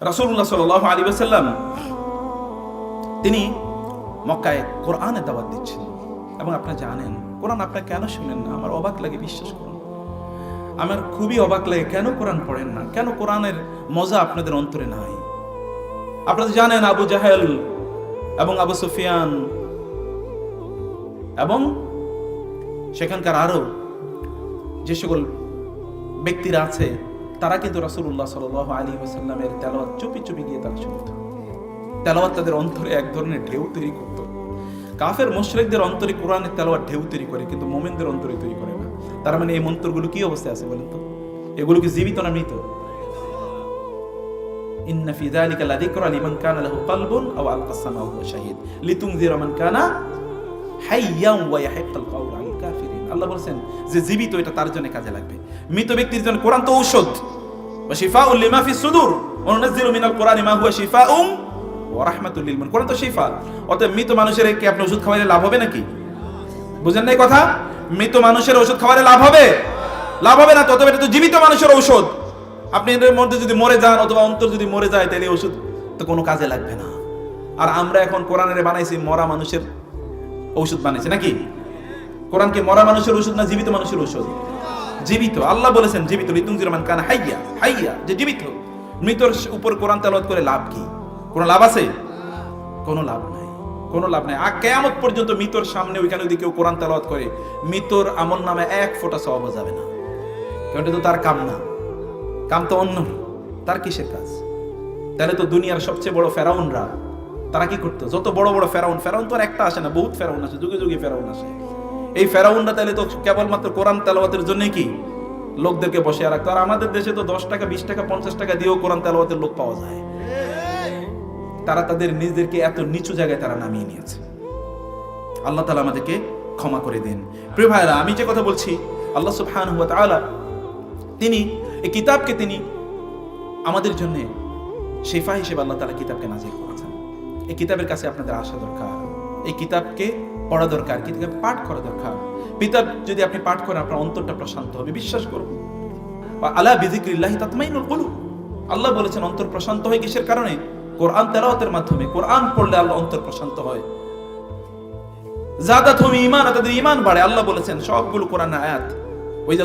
রাসূলুল্লাহ সাল্লাল্লাহু আলাইহি ওয়াসাল্লাম তিনি মক্কায় কোরআনে দাওয়াত দিচ্ছেন। এবং আপনারা জানেন, কোরআন আপনারা কেন শুনেন না? আমার অবাক লাগে, বিশ্বাস করুন। আমার খুবই অবাক লাগে, কেন কোরআন পড়েন না? কেন কোরআনের মজা আপনাদের অন্তরে নাই? আপনারা জানেন, আবু জাহেল এবং আবু সুফিয়ান এবং সেখানকার আরও যে সকল ব্যক্তিরা আছে তারা কিন্তু রাসূলুল্লাহ সাল্লাল্লাহু আলাইহি ওয়াসাল্লামের তেলাওয়াত চুপি চুপি গিয়ে তারা শুনত তেলাওয়াত তাদের অন্তরে এক ধরনের ঢেউ তৈরি করত। কাফের মুশরিকদের অন্তরে কোরআনের তেলাওয়াত ঢেউ তৈরি করে, কিন্তু মোমেনদের অন্তরে তৈরি করে না। তার মানে এই মন্ত্রগুলো কি অবস্থায় আছে বলেন তো? এগুলো কি জীবিত না মৃত? ইন্না ফি যালিকা লাযিকরা লিমান কানা লাহু কলবুন আও আলকা সামাউ ওয়া শাহিদ। লিতুনযিরা মান কানা হাইয়ান ওয়া ইয়াহিক্কাল কাউল আল্লাহ বলেন যে জীবিত এটা তার জন্য কাজে লাগবে। মৃত ব্যক্তির জন্য কোরআন তো ঔষধ। ওয়া শিফাউল লিমা ফিস সুদুর। ওয়া মিনাল কোরআনি মা হুয়া শিফাউম ওয়া রাহমাতুল লিল কোরআন তো শিফা। অতএব মৃত মানুষের কি আপনি ওষুধ খাওয়ালে লাভ হবে নাকি? বুঝেন নাই কথা? মৃত মানুষের ওষুধ খাওয়ালে লাভ হবে? লাভ হবে না তত এটা তো জীবিত মানুষের ঔষধ। আপনি এর মধ্যে যদি মরে যান অথবা অন্তর যদি মরে যায় তাহলে ওষুধ তো কোনো কাজে লাগবে না। আর আমরা এখন কোরআনের বানাইছি, মরা মানুষের ঔষধ বানাইছি, নাকি? কোরআন মরা মানুষের ওষুধ না জীবিত মানুষের ওষুধ? জীবিত। আল্লাহ বলেছেন, জীবিত। লিতুনজির মান কান হাইয়া হাইয়া, যে জীবিত। মৃতর উপর কোরআন তেলাওয়াত করে লাভ কি? কোনো লাভ আছে? কোনো লাভ নাই। কোনো লাভ নাই। আর কেয়ামত পর্যন্ত মৃতর সামনে ওইখানে যদি কেউ কোরআন তেলাওয়াত করে, মৃতর আমল নামে এক ফোঁটা সওয়াব যাবে না। কারণ তো তার কাম না। কাম তো অন্য। তার কিসের কাজ? তাহলে তো দুনিয়ার সবচেয়ে বড় ফেরাউনরা, তারা কি করতো? যত বড় বড় ফেরাউন ফেরাউন তো আর একটা আসে না, বহুত ফেরাউন আসে, যুগে যুগে ফেরাউন আসে। এই ফেরাউনরা তাহলে তো কেবলমাত্র কোরআন তেলাওয়াতের জন্য কি? লোকদেরকে বসে রাখতো। আর আমাদের দেশে তো দশ টাকা, বিশ টাকা, পঞ্চাশ টাকা দিয়েও কোরআন তেলাওয়াতের লোক পাওয়া যায়। তারা তাদের নিজেদেরকে এত নিচু জায়গায় তারা নামিয়ে নিয়েছে। আল্লাহ তালা আমাদেরকে ক্ষমা করে দিন। প্রিয় ভাইরা আমি যে কথা বলছি, আল্লাহ সুবহান হুয়া তাআলা তিনি, এই কিতাবকে তিনি আমাদের জন্য শেফা হিসেবে আল্লাহ তালা কিতাবকে নাজির করেছেন। এই কিতাবের কাছে আপনাদের আসা দরকার। এই কিতাবকে পড়া দরকার কিতাব পাঠ করা দরকার। কিতাব যদি আপনি পাঠ করেন, আপনার অন্তরটা প্রশান্ত হবে, বিশ্বাস করুন। আলা বিজিক্রিল্লাহি তাতমাইনুল কুলুব। আল্লাহ বলেছেন, অন্তর প্রশান্ত হয় কিসের কারণে? কোরআন তেলাওয়াতের মাধ্যমে। কোরআন পড়লে আল্লাহ অন্তর প্রশান্ত হয়। জাদাত হুম ইমান তাদের ইমান বাড়ে। আল্লাহ বলেছেন, সবগুলো কোরআন আয়াত। ওইজা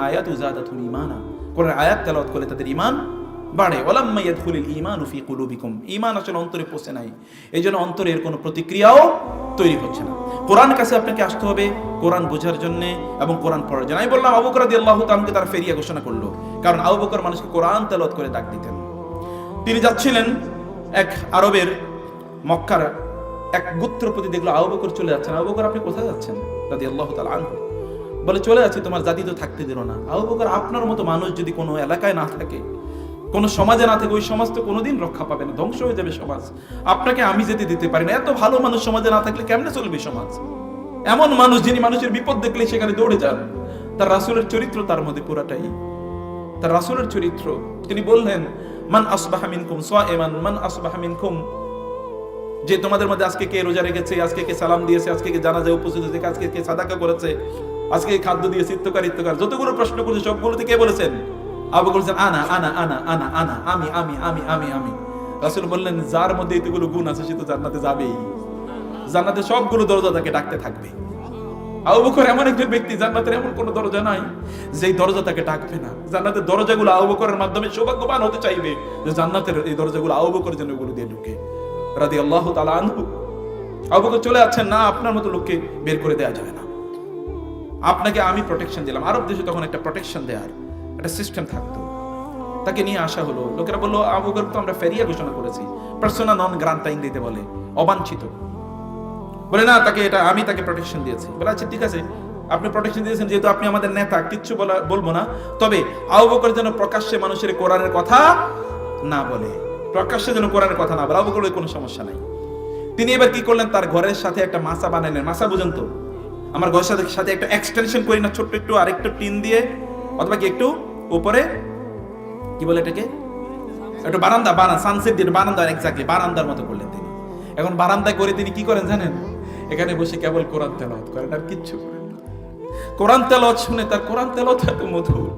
আয়াত জাদাত হুম ইমানা কোরআন আয়াত তেলাওয়াত করলে তাদের ইমান বাড়ে। ওলাম্মা ইয়াদখুলিল ঈমানু ফি কুলুবিকুম। ঈমান আসলে অন্তরে পৌঁছে নাই। এই জন্য অন্তরের কোনো প্রতিক্রিয়াও তৈরি হচ্ছে না। কোরআন কাছে আপনাকে আসতে হবে কোরআন বোঝার জন্য এবং কোরআন পড়ার জন্য। আমি বললাম, আবু বকর রাদিয়াল্লাহু তাআলাকে তার ফেরিয়া ঘোষণা করল। কারণ আবু বকর মানুষকে কোরআন তেলাওয়াত করে ডাক দিতেন। তিনি যাচ্ছিলেন এক আরবের মক্কার এক গোত্রপতি দেখল আবু বকর চলে যাচ্ছেন। আবু বকর, আপনি কোথায় যাচ্ছেন? রাদিয়াল্লাহু তাআলা আনহু। বলে, চলে যাচ্ছি, তোমার জাতি তো থাকতে দিল না। আবু বকর, আপনার মতো মানুষ যদি কোনো এলাকায় না থাকে কোনো সমাজে না থাকে ওই সমাজ তো কোনোদিন রক্ষা পাবে না, ধ্বংস হয়ে যাবে সমাজ। আপনাকে আমি যেতে দিতে পারি না। এত ভালো মানুষ সমাজে না থাকলে কেমনে চলবে সমাজ? এমন মানুষ যিনি মানুষের বিপদ দেখলে সেখানে দৌড়ে যান, তার রাসূলের চরিত্র তার মধ্যে পুরাটাই। তার রাসূলের চরিত্র, তিনি বললেন, মান আসবাহা মিনকুম সাইমান, মান আসবাহা মিনকুম। যে তোমাদের মধ্যে আজকে কে রোজা রেখেছে, আজকে কে সালাম দিয়েছে, আজকে কে জানাজায় উপস্থিত হয়েছে, আজকে কে সাদাকা করেছে, আজকে খাদ্য দিয়েছে ইত্যকার ইত্যকার যতগুলো প্রশ্ন করেছে, সবগুলোতে কে বলেছেন? আবু বলছেন, আনা আনা আনা আনা আনা, আমি আমি আমি আমি আমি। রাসূল বললেন, যার মধ্যে এতগুলো গুণ আছে, সে তো জান্নাতে যাবেই। জান্নাতে সবগুলো দরজা তাকে ডাকতে থাকবে। আবু বকর এমন একজন ব্যক্তি, জান্নাতের এমন দরজা নাই, যেই দরজা তাকে ডাকবে না। জান্নাতের দরজাগুলো আবু বকরের মাধ্যমে সৌভাগ্যবান হতে চাইবে যে জান্নাতের এই দরজাগুলো আবু জন্য ওগুলো দিয়ে ঢুকে। তালা আনহু। আবু বকর চলে যাচ্ছেন, না, আপনার মতো লোককে বের করে দেওয়া যাবে না। আপনাকে আমি প্রোটেকশন দিলাম। আরব দেশে তখন একটা প্রোটেকশন দেওয়ার একটা সিস্টেম থাকতো। তাকে নিয়ে আসা হলো। লোকেরা বলল, আবু তো আমরা ফেরিয়া ঘোষণা করেছি। পার্সোনা নন গ্রান্টা ইংরেজিতে বলে, অবাঞ্ছিত। বলে, না, তাকে এটা, আমি তাকে প্রোটেকশন দিয়েছি। বলে আচ্ছা ঠিক আছে। আপনি প্রোটেকশন দিয়েছেন, যেহেতু আপনি আমাদের নেতা, কিচ্ছু বলা, বলব না। তবে আবু যেন প্রকাশ্যে মানুষের কোরআনের কথা না বলে। প্রকাশ্যে যেন কোরআনের কথা না বলে। আবু কোনো সমস্যা নাই। তিনি এবার কি করলেন? তার ঘরের সাথে একটা মাসা বানাইলেন মাসা বুঝেন তো? আমার ঘরের সাথে সাথে একটা এক্সটেনশন করি না, ছোট্ট একটু, আরেকটু টিন দিয়ে অথবা কি একটু উপরে? কি বলে এটাকে? একটু বারান্দা বারান্দা সানসেট দিয়ে বারান্দা এক্স্যাক্টলি বারান্দার মতো করলেন তিনি। এখন বারান্দায় করে তিনি কি করেন জানেন? এখানে বসে কেবল কোরআন তেলাওয়াত করেন, আর কিচ্ছু করেন কোরআন তেলাওয়াত শুনে, তার কোরআন তেলাওয়াত এত মধুর।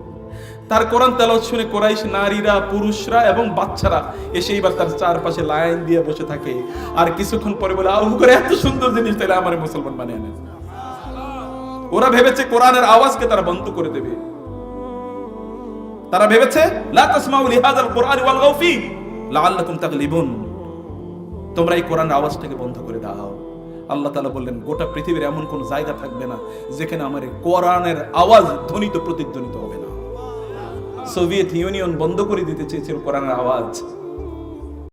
তার কোরআন তেলাওয়াত শুনে কোরাইশ নারীরা, পুরুষরা এবং বাচ্চারা এসে এবার তার চারপাশে লাইন দিয়ে বসে থাকে। আর কিছুক্ষণ পরে বলে আবু করে, এত সুন্দর জিনিস তাহলে আমার মুসলমান বানিয়ে আনে ওরা ভেবেছে কোরআনের আওয়াজকে তারা বন্ধ করে দেবে। তারা ভেবেছে ওয়াল তোমরা এই কোরআন আওয়াজটাকে বন্ধ করে দাও। আল্লাহ তালা বললেন, গোটা পৃথিবীর এমন কোন জায়গা থাকবে না যেখানে আমার কোরআনের আওয়াজ ধ্বনিত, প্রতিধ্বনিত হবে না। সোভিয়েত ইউনিয়ন বন্ধ করে দিতে চেয়েছিল কোরআনের আওয়াজ।